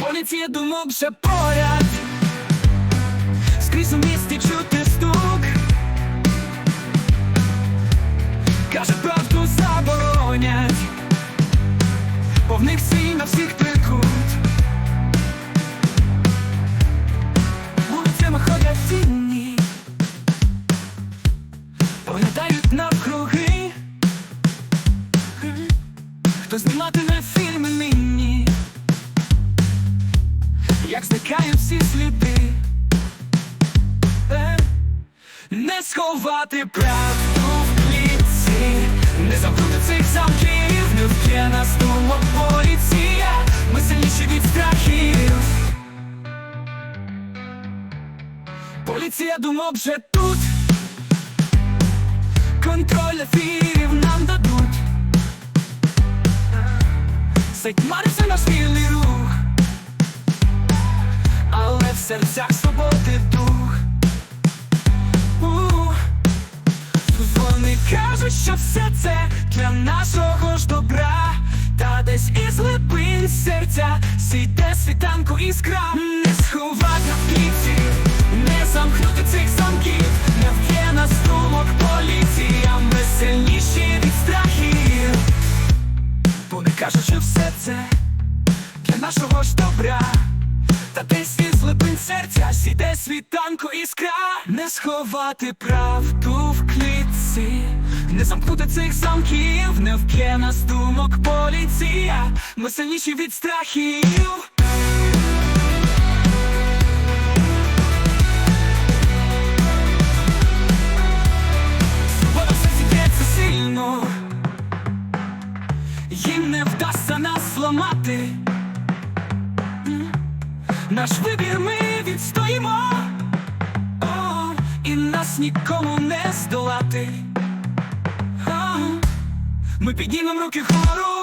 Поліція думок вже поряд, скрізь у місті чути стук. Каже, правду заборонять, бо в на всіх прикут. Вулицями ходять тіні, поглядають навкруги. Хто зніматиме як зникають всі сліди, Е, не сховати правду в клітці, не замкнути цих замків, не вб'є нас думок поліція, ми сильніші від страхів. Поліція думок вже тут, контроль ефірів серцях свободи дух. У, Вони кажуть, що все це для нашого ж добра, та десь із глибин серця сійде світанку іскра. Не сховати в клітці, не замкнути цих замків, не вб'є нас думок поліція, ми сильніші від страхів. Вони кажуть, що все це для нашого ж добра. Та десь із серця сіде світанку іскра. Не сховати правду в клітці. Не замкнути цих замків, не вб'є нас думок поліція. Ми сильніші від страхів. Їм не вдасться нас зламати. Наш вибір ми відстоїмо, і нас нікому не здолати. Ми піднімемо руки вгору,